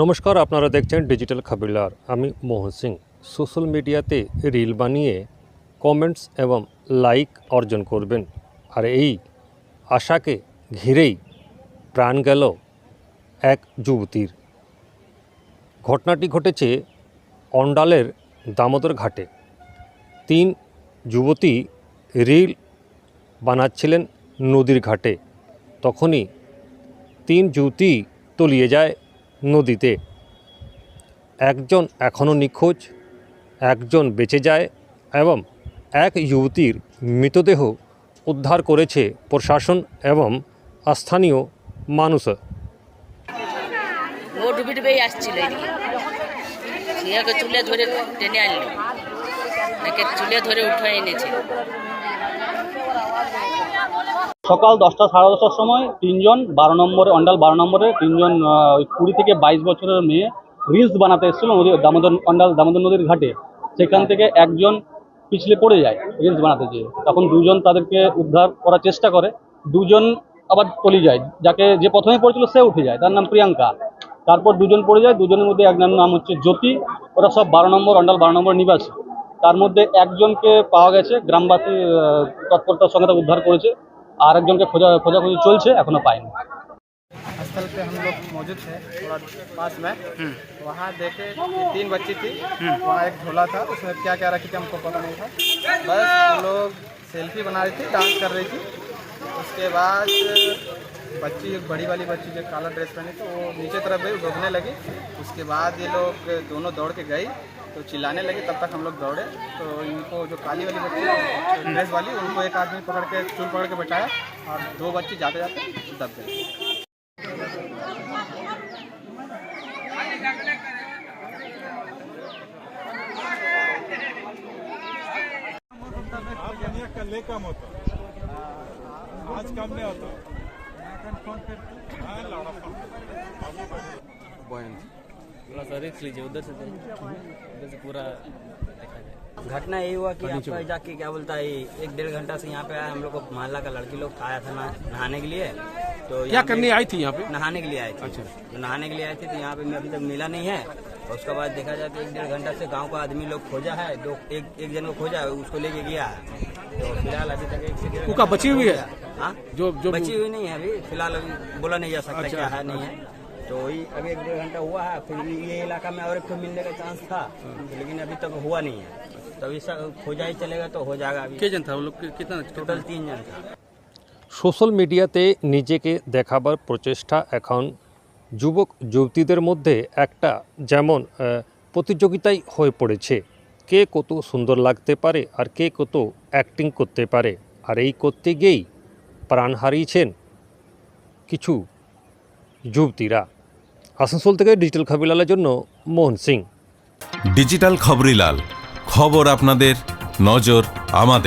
নমস্কার, আপনারা দেখছেন ডিজিটাল খাবিলার আমি মোহন সিং। সোশ্যাল মিডিয়াতে রিল বানিয়ে কমেন্টস এবং লাইক অর্জন করবেন। আর এই আশাকে ঘিরেই প্রাণ গেল এক যুবতীর। ঘটনাটি ঘটেছে অন্ডালের দামোদর ঘাটে। তিন যুবতী রিল বানাচ্ছিলেন নদীর ঘাটে। তখনই তিন যুবতী তলিয়ে যায় নদীতে। একজন এখনও নিখোঁজ, একজন বেঁচে যায় এবং এক যুবতীর মৃতদেহ উদ্ধার করেছে প্রশাসন এবং স্থানীয় মানুষ। চুলে ধরে টেনে আনলো। চুলে ধরে উঠে এনেছে। সকাল দশটা সাড়ে দশটার সময় তিনজন বারো নম্বরে, অন্ডাল বারো নম্বরে তিনজন কুড়ি থেকে বাইশ বছরের মেয়ে রিলস বানাতে এসেছিল নদী, দামোদর, অন্ডাল দামোদর নদীর ঘাটে। সেখান থেকে একজন পিছলে পড়ে যায় রিলস বানাতে যেয়ে তখন দুজন তাদেরকে উদ্ধার করার চেষ্টা করে, দুজন আবার তলি যায়। যাকে যে প্রথমে পড়েছিল সে উঠে যায়, তার নাম প্রিয়াঙ্কা। তারপর দুজন পড়ে যায়, দুজনের মধ্যে এক নাম হচ্ছে জ্যোতি, ওরা সব বারো নম্বর, অন্ডাল বারো নম্বর নিবাসী। তার মধ্যে একজনকে পাওয়া গেছে, গ্রামবাসী তৎপরতার সঙ্গে উদ্ধার করেছে। আর একজনকে খোঁজা খোঁজাখুঁজি চলছে এখনো পায়নি स्थल पे हम लोग मौजूद थे थोड़ा पास में वहाँ देखे कि तीन बच्ची थी वहाँ एक झोला था उसमें क्या क्या रखी थी हमको पता नहीं था बस वो लोग सेल्फी बना रही थी डांस कर रही थी उसके बाद बच्ची एक बड़ी वाली बच्ची जो काला ड्रेस पहनी थी वो नीचे तरफ गई डूबने लगी उसके बाद ये लोग दोनों दौड़ के गई तो चिल्लाने लगे तब तक हम लोग दौड़े। तो इनको जो काली वाली बच्ची ड्रेस वाली उनको एक आदमी पकड़ के चूल पकड़ के बैठाया और दो बच्ची जाते जाते दब दुनिया कल्ले काम होतं। आज काम नाही होतं। हा, थोड़ा सा रिस्क लीजिए उधर से उधर से पूरा घटना यही हुआ कि आपका जाके क्या बोलता है एक डेढ़ घंटा से यहाँ पे आया हम लोग को मोहल्ला का लड़की लोग आया था ना नहाने के लिए। तो क्या करने आई थी यहाँ पे? नहाने के लिए आई थी। अच्छा। तो नहाने के लिए आई थी तो यहाँ पे मैं अभी तक मिला नहीं है। और उसके बाद देखा जाए तो एक डेढ़ घंटा से गाँव का आदमी लोग खोजा है दो एक एक जन को खोजा है उसको लेके गया है। तो फ़िलहाल अभी तक एक से डेढ़ बची हुई है हाँ? जो जो बची हुई नहीं है अभी फ़िलहाल अभी बोला नहीं जा सकता क्या है नहीं है। तो वही अभी एक डेढ़ घंटा हुआ है फिर भी ये इलाका में और एक को मिलने का चांस था लेकिन अभी तक हुआ नहीं है तो अभी सब खोजा ही चलेगा तो हो जाएगा अभी जन था वो लोग कितना टोटल तीन जन था সোশ্যাল মিডিয়াতে নিজেকে দেখাবার প্রচেষ্টা এখন যুবক যুবতীদের মধ্যে একটা যেমন আহ, প্রতিযোগিতাই হয়ে পড়েছে কে কত সুন্দর লাগতে পারে আর কে কত অ্যাক্টিং করতে পারে আর এই করতে গিয়েই প্রাণ হারিয়েছেন কিছু যুবতীরা আসানসোল থেকে ডিজিটাল খবরিলালের জন্য মোহন সিং। ডিজিটাল খবরিলাল খবর আপনাদের নজর আমাদের।